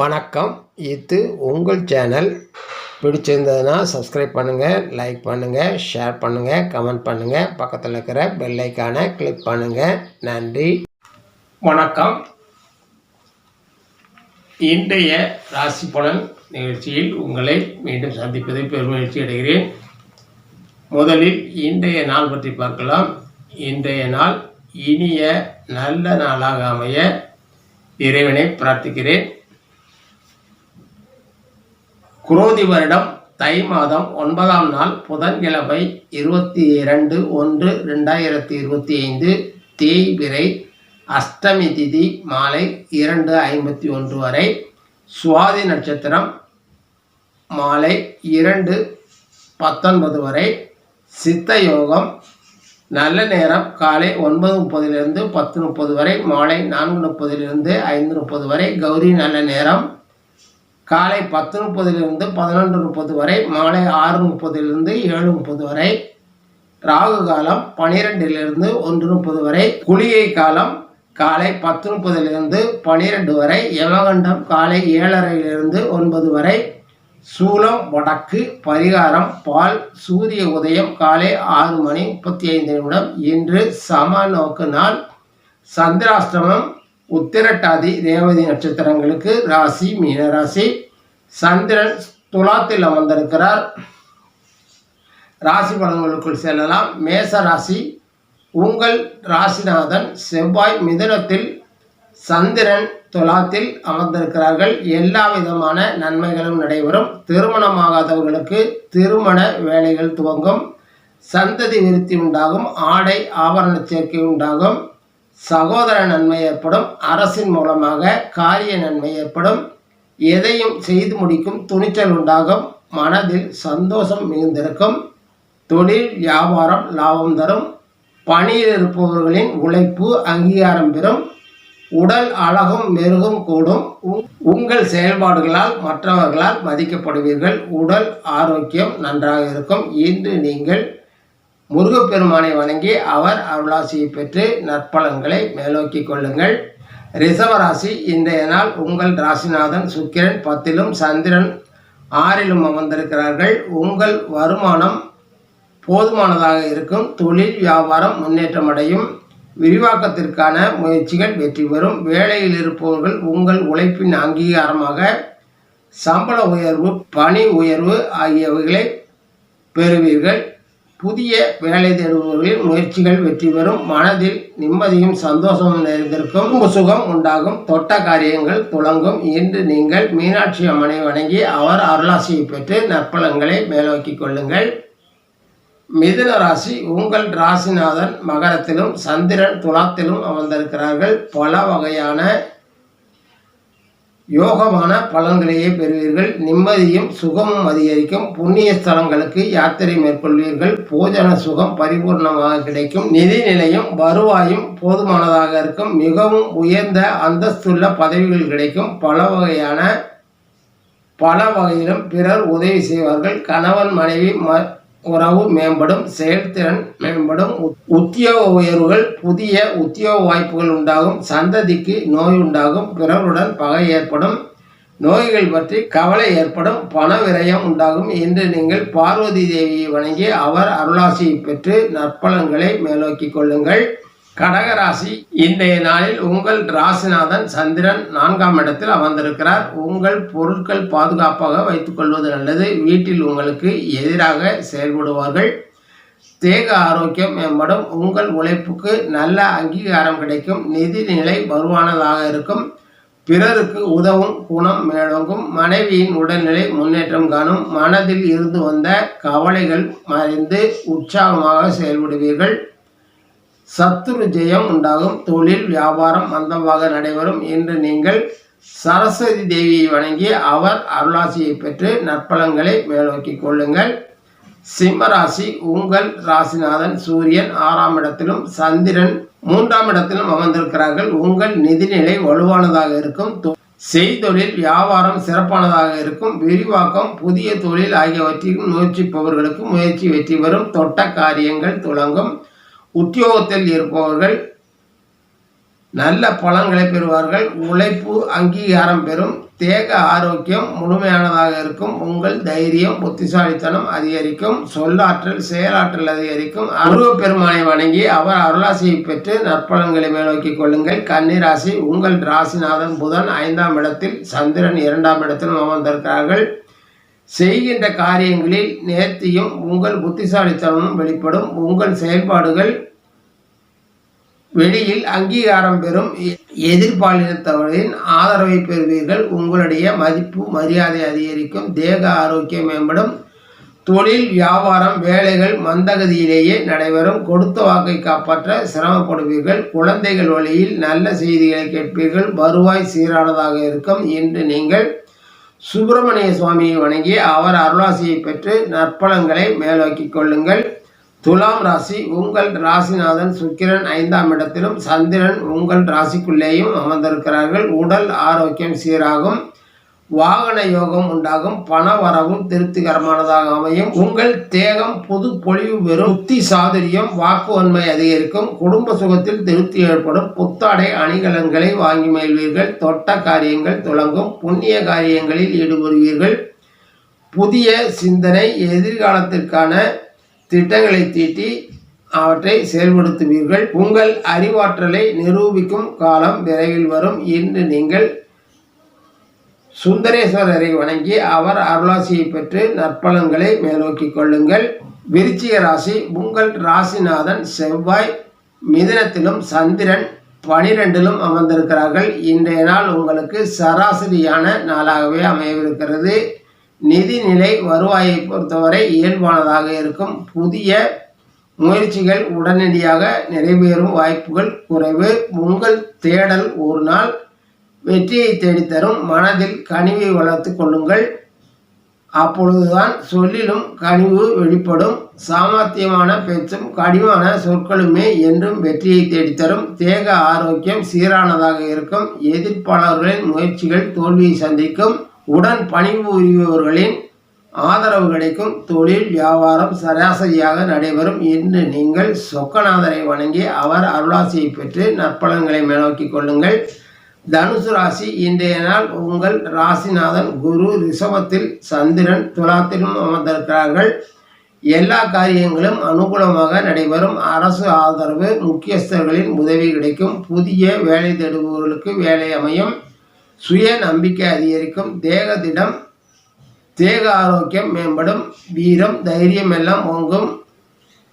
வணக்கம். இது உங்கள் சேனல். பிடிச்சிருந்ததுன்னா சப்ஸ்கிரைப் பண்ணுங்கள் லைக் பண்ணுங்கள் ஷேர் பண்ணுங்கள் கமெண்ட் பண்ணுங்கள் பக்கத்தில் இருக்கிற பெல் கிளிக் பண்ணுங்கள் நன்றி. வணக்கம். இன்றைய ராசி பலன் நிகழ்ச்சியில் உங்களை மீண்டும் சந்திப்பதில் பெருமகிழ்ச்சி அடைகிறேன். முதலில் இன்றைய நாள் பற்றி பார்க்கலாம். இன்றைய நாள் இனிய நல்ல நாளாக அமைய இறைவனை பிரார்த்திக்கிறேன். குரோதி வருடம் தை மாதம் ஒன்பதாம் நாள் புதன்கிழமை இருபத்தி இரண்டு ஒன்று ரெண்டாயிரத்தி இருபத்தி ஐந்து தேய்பிரை அஷ்டமி திதி மாலை இரண்டு ஐம்பத்தி ஒன்று வரை சுவாதி நட்சத்திரம் மாலை இரண்டு பத்தொன்பது வரை சித்த யோகம் நல்ல நேரம் காலை ஒன்பது முப்பதிலிருந்து பத்து முப்பது வரை மாலை நான்கு முப்பதிலிருந்து ஐந்து முப்பது வரை கௌரி நல்ல நேரம். காலை பத்து முப்பதிலிருந்து பதினொன்று முப்பது வரை மாலை ஆறு முப்பதிலிருந்து ஏழு முப்பது வரை ராகு காலம் பனிரெண்டிலிருந்து ஒன்று முப்பது வரை குளிகை காலம் காலை பத்து முப்பதிலிருந்து பனிரெண்டு வரை யமகண்டம் காலை ஏழரையிலிருந்து ஒன்பது வரை சூலம் வடக்கு பரிகாரம் பால் சூரிய உதயம் காலை ஆறு மணி முப்பத்தி ஐந்து நிமிடம் இன்று சம நோக்கு நாள். சந்திராஷ்டமம் உத்திரட்டாதி ரேவதி நட்சத்திரங்களுக்கு ராசி மீனராசி சந்திரன் துலாத்தில் அமர்ந்திருக்கிறார். ராசி பலன்களுக்குள் செல்லலாம். மேச ராசி உங்கள் ராசிநாதன் செவ்வாய் மிதுனத்தில் சந்திரன் துலாத்தில் அமர்ந்திருக்கிறார்கள். எல்லா விதமான நன்மைகளும் நடைபெறும். திருமணமாகாதவர்களுக்கு திருமண வேலைகள் துவங்கும். சந்ததி விருத்தி உண்டாகும். ஆடை ஆபரண சேர்க்கை உண்டாகும். சகோதர நன்மை ஏற்படும் அரசின் மூலமாக காரிய நன்மை ஏற்படும் எதையும் செய்து முடிக்கும் துணிச்சல் உண்டாகும் மனதில் சந்தோஷம் மிகுந்திருக்கும் தொழில் வியாபாரம் லாபம் தரும் பணியில் இருப்பவர்களின் உழைப்பு அங்கீகாரம் பெறும் உடல் அழகும் மெருகும் கூடும் உங்- உங்கள் செயல்பாடுகளால் மற்றவர்களால் மதிக்கப்படுவீர்கள் உடல் ஆரோக்கியம் நன்றாக இருக்கும் இன்று நீங்கள் முருகப்பெருமானை வணங்கி அவர் அருளாசியை பெற்று நற்பலன்களை மேலோக்கி கொள்ளுங்கள். ரிசவராசி இன்றைய நாள் உங்கள் ராசிநாதன் சுக்கிரன் பத்திலும் சந்திரன் ஆறிலும் அமர்ந்திருக்கிறார்கள். உங்கள் வருமானம் போதுமானதாக இருக்கும். தொழில் வியாபாரம் முன்னேற்றம் அடையும். விரிவாக்கத்திற்கான முயற்சிகள் வெற்றி பெறும். வேலையில் இருப்பவர்கள் உங்கள் உழைப்பின் அங்கீகாரமாக சம்பள உயர்வு பணி உயர்வு ஆகியவைகளை பெறுவீர்கள். புதிய வேலை தேடுபவர்களின் முயற்சிகள் வெற்றி பெறும். மனதில் நிம்மதியும் சந்தோஷமும் நிறைந்திருக்கும். சுகம் உண்டாகும். தொட்ட காரியங்கள் துளங்கும். இன்று நீங்கள் மீனாட்சி அம்மனை வணங்கி அவர் அருளாசியை பெற்று நற்பலன்களை மேலோக்கிக் கொள்ளுங்கள். மிதுன ராசி உங்கள் ராசிநாதன் மகரத்திலும் சந்திரன் துலாத்திலும் அமர்ந்திருக்கிறார்கள். பல வகையான யோகமான பலன்களையே பெறுவீர்கள். நிம்மதியும் சுகமும் அதிகரிக்கும். புண்ணிய ஸ்தலங்களுக்கு யாத்திரை மேற்கொள்வீர்கள். போஜன சுகம் பரிபூர்ணமாக கிடைக்கும். நிதி நிலையும் வருவாயும் போதுமானதாக இருக்கும். மிகவும் உயர்ந்த அந்தஸ்துள்ள பதவிகள் கிடைக்கும். பல வகையான பல வகையிலும் பிறர் உதவி செய்வார்கள். கணவன் மனைவி ம உறவு மேம்படும் செயல்திறன் மேம்படும் உத்- உத்தியோக உயர்வுகள் புதிய உத்தியோக வாய்ப்புகள் உண்டாகும் சந்ததிக்கு நோய் உண்டாகும் பிறருடன் பகை ஏற்படும் நோய்கள் பற்றி கவலை ஏற்படும் பண விரயம் உண்டாகும் என்று நீங்கள் பார்வதி தேவியை வணங்கி அவர் அருளாசியை பெற்று நற்பலன்களை மேலோக்கிக் கொள்ளுங்கள். கடகராசி இன்றைய நாளில் உங்கள் ராசிநாதன் சந்திரன் நான்காம் இடத்தில் அமர்ந்திருக்கிறார். உங்கள் பொருட்கள் பாதுகாப்பாக வைத்துக்கொள்வது நல்லது. வீட்டில் உங்களுக்கு எதிராக செயல்படுவார்கள். தேக ஆரோக்கியம் மேம்படும். உங்கள் உழைப்புக்கு நல்ல அங்கீகாரம் கிடைக்கும். நிதி நிலை வருவானதாக இருக்கும். பிறருக்கு உதவும் குணம் மேலோங்கும். மனைவியின் உடல்நிலை முன்னேற்றம் காணும். மனதில் இருந்து வந்த கவலைகள் மறைந்து உற்சாகமாக செயல்படுவீர்கள். சத்துரு ஜெயம் உண்டாகும் தொழில் வியாபாரம் மந்தமாக நடைபெறும் என்று நீங்கள் சரஸ்வதி தேவியை வணங்கி அவர் அருளாசியை பெற்று நற்பலன்களை மேலோக்கிக் கொள்ளுங்கள். சிம்மராசி உங்கள் ராசிநாதன் சூரியன் ஆறாம் இடத்திலும் சந்திரன் மூன்றாம் இடத்திலும் அமர்ந்திருக்கிறார்கள். உங்கள் நிதிநிலை வலுவானதாக இருக்கும். தொ- செய்தொழில் வியாபாரம் சிறப்பானதாக இருக்கும். விரிவாக்கம் புதிய தொழில் ஆகியவற்றில் முயற்சிப்பவர்களுக்கு முயற்சி வெற்றி பெறும். தொட்ட காரியங்கள் துளங்கும். உத்தியோகத்தில் இருப்பவர்கள் நல்ல பலன்களை பெறுவார்கள். உழைப்பு அங்கீகாரம் பெறும். தேக ஆரோக்கியம் முழுமையானதாக இருக்கும். உங்கள் தைரியம் புத்திசாலித்தனம் அதிகரிக்கும். சொல்லாற்றல் செயலாற்றல் அதிகரிக்கும். அருவ பெருமானை வணங்கி அவர் அருளாசியை பெற்று நற்பலன்களை மேலோக்கிக் கொள்ளுங்கள். கன்னிராசி உங்கள் ராசிநாதன் புதன் ஐந்தாம் இடத்தில் சந்திரன் இரண்டாம் இடத்திலும் அமர்ந்திருக்கிறார்கள். செய்கின்ற காரியங்களில் நேர்த்தியும் உங்கள் புத்திசாலித்தனமும் வெளிப்படும். உங்கள் செயல்பாடுகள் வெளியில் அங்கீகாரம் பெறும். எ- எதிர்பாலினத்தவர்களின் ஆதரவை பெறுவீர்கள். உங்களுடைய மதிப்பு மரியாதை அதிகரிக்கும். தேக ஆரோக்கியம் மேம்படும். தொழில் வியாபாரம் வேலைகள் மந்தகதியிலேயே நடைபெறும். கொடுத்த வாக்கை காப்பாற்ற சிரமப்படுவீர்கள். குழந்தைகள் வழியில் நல்ல செய்திகளை கேட்பீர்கள். வருவாய் சீரானதாக இருக்கும் என்று நீங்கள் சுப்பிரமணிய சுவாமியை வணங்கி அவர் அருளாசியை பெற்று நற்பலங்களை மேலோக்கிக் கொள்ளுங்கள். துலாம் ராசி உங்கள் ராசிநாதன் சுக்கிரன் ஐந்தாம் இடத்திலும் சந்திரன் உங்கள் ராசிக்குள்ளேயும் அமர்ந்திருக்கிறார்கள். உடல் ஆரோக்கியம் சீராகும். வாகன யோகம் உண்டாகும். பண வரவும் திருப்திகரமானதாக அமையும். உங்கள் தேகம் புது பொழிவு பெறும். புத்தி சாதுரியம் வாக்குவன்மை அதிகரிக்கும். குடும்ப சுகத்தில் திருப்தி ஏற்படும். புத்தாடை அணிகலன்களை வாங்கி மகிழ்வீர்கள். தொட்ட காரியங்கள் துளங்கும். புண்ணிய காரியங்களில் ஈடுபடுவீர்கள். புதிய சிந்தனை எதிர்காலத்திற்கான திட்டங்களை தீட்டி அவற்றை செயல்படுத்துவீர்கள். உங்கள் அறிவாற்றலை நிரூபிக்கும் காலம் விரைவில் வரும். இன்று நீங்கள் சுந்தரேஸ்வரரை வணங்கி அவர் அருளாசியை பெற்று நற்பலன்களை மேலோக்கி கொள்ளுங்கள். விருச்சிக ராசி உங்கள் ராசிநாதன் செவ்வாய் மிதுனத்திலும் சந்திரன் பனிரெண்டிலும் அமர்ந்திருக்கிறார்கள். இன்றைய நாள் உங்களுக்கு சராசரியான நாளாகவே அமையவிருக்கிறது. நிதிநிலை வருவாயை பொறுத்தவரை இயல்பானதாக இருக்கும். புதிய முயற்சிகள் உடனடியாக நிறைவேறும் வாய்ப்புகள் குறைவு. உங்கள் தேடல் ஒரு நாள் வெற்றியை தேடித்தரும் மனதில் கனிவை வளர்த்து கொள்ளுங்கள். அப்பொழுதுதான் சொல்லிலும் கனிவு வெளிப்படும். சாமர்த்தியமான பேச்சும் கடிவான சொற்களுமே என்றும் வெற்றியை தேடித்தரும். தேக ஆரோக்கியம் சீரானதாக இருக்கும். எதிர்ப்பாளர்களின் முயற்சிகள் தோல்வியை சந்திக்கும். உடன் பணிபுரிபவர்களின் ஆதரவு கிடைக்கும். தொழில் வியாபாரம் சராசரியாக நடைபெறும் இன்று நீங்கள் சொக்கநாதரை வணங்கி அவர் அருளாசியை பெற்று நற்பலன்களை மேலோக்கிக் கொள்ளுங்கள். தனுசு ராசி இன்றைய நாள் உங்கள் ராசிநாதன் குரு ரிஷபத்தில் சந்திரன் துலாத்திலும் அமர்ந்திருக்கிறார்கள். எல்லா காரியங்களும் அனுகூலமாக நடைபெறும். அரசு ஆதரவு முக்கியஸ்தர்களின் உதவி கிடைக்கும். புதிய வேலை தேடுபவர்களுக்கு வேலை அமையும். சுய நம்பிக்கை அதிகரிக்கும். தேகத்திடம் தேக ஆரோக்கியம் மேம்படும். வீரம் தைரியம் எல்லாம் ஓங்கும்.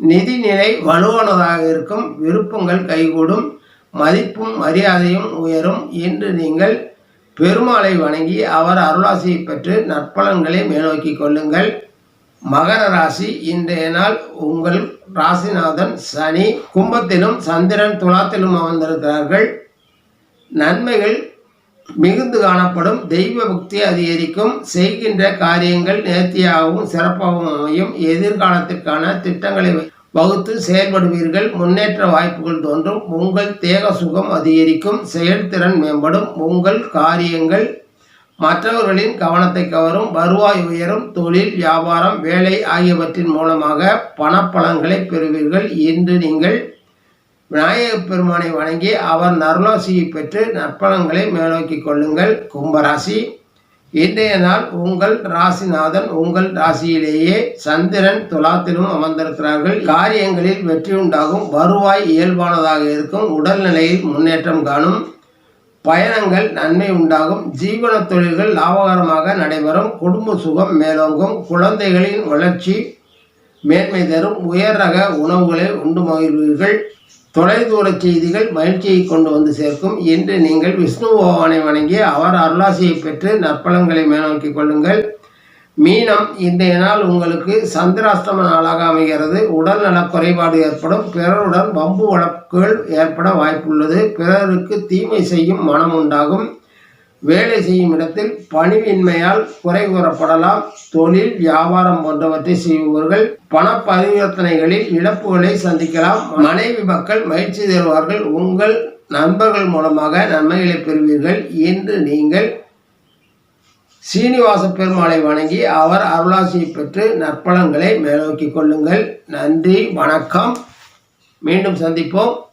நிதிநிலை வலுவானதாக இருக்கும். விருப்பங்கள் கைகூடும். மதிப்பும் மரியாதையும் உயரும் இன்று நீங்கள் பெருமாளை வணங்கி அவர் அருளாசியை பெற்று நற்பலன்களை மேலோக்கி கொள்ளுங்கள். மகர ராசி இன்றைய நாள் உங்கள் ராசிநாதன் சனி. கும்பத்திலும் சந்திரன் துலாத்திலும் அமர்ந்திருக்கிறார்கள். நன்மைகள் மிகுந்து காணப்படும். தெய்வ பக்தி அதிகரிக்கும். செய்கின்ற காரியங்கள் நேர்த்தியாகவும் சிறப்பாகவும் அமையும். எதிர்காலத்திற்கான திட்டங்களை வகுத்து செயல்படுவீர்கள். முன்னேற்ற வாய்ப்புகள் தோன்றும். உங்கள் தேக சுகம் அதிகரிக்கும். செயல்திறன் மேம்படும். உங்கள் காரியங்கள் மற்றவர்களின் கவனத்தை கவரும். வருவாய் உயரும். தொழில் வியாபாரம் வேலை ஆகியவற்றின் மூலமாக பணப்பலன்களை பெறுவீர்கள். இன்று நீங்கள் விநாயகப் பெருமானை வணங்கி அவர் நருளாசியை பெற்று நற்பலன்களை மேலோக்கிக் கொள்ளுங்கள். கும்பராசி. இன்றைய நாள் உங்கள் ராசிநாதன் உங்கள் ராசியிலேயே சந்திரன் துலாத்திலும் அமர்ந்திருக்கிறார்கள். காரியங்களில் வெற்றி உண்டாகும் வருவாய் இயல்பானதாக இருக்கும் உடல்நிலையில் முன்னேற்றம் காணும் பயணங்கள் நன்மை உண்டாகும் ஜீவன தொழில்கள் லாபகரமாக நடைபெறும் குடும்ப சுகம் மேலோங்கும் குழந்தைகளின் வளர்ச்சி மேன்மை தரும் உயர் ரக உணவுகளை உண்டு மகிழ்வீர்கள். தொலைதூர செய்திகள் மகிழ்ச்சியை கொண்டு வந்து சேர்க்கும் இன்று நீங்கள் விஷ்ணு பகவானை வணங்கி அவர் அருளாசியை பெற்று நற்பலன்களை மேலோக்கிக் கொள்ளுங்கள். மீனம் இன்றைய நாள் உங்களுக்கு சந்திராஷ்டம நாளாக அமைகிறது. உடல் நல குறைபாடு ஏற்படும். பிறருடன் வம்பு வழக்குகள் ஏற்பட வாய்ப்புள்ளது. பிறருக்கு தீமை செய்யும் மனம் உண்டாகும் வேலை செய்யும் இடத்தில் பணிவின்மையால் குறை கூறப்படலாம். தொழில் வியாபாரம் போன்றவற்றை செய்பவர்கள் பண பரிவர்த்தனைகளில் இழப்புகளை சந்திக்கலாம். மனைவி மக்கள் மகிழ்ச்சி தருவார்கள். உங்கள் நண்பர்கள் மூலமாக நன்மைகளை பெறுவீர்கள் என்று நீங்கள் சீனிவாச பெருமாளை வணங்கி அவர் அருளாசியை பெற்று நற்பலன்களை மேலோக்கிக் கொள்ளுங்கள். நன்றி வணக்கம். மீண்டும் சந்திப்போம்.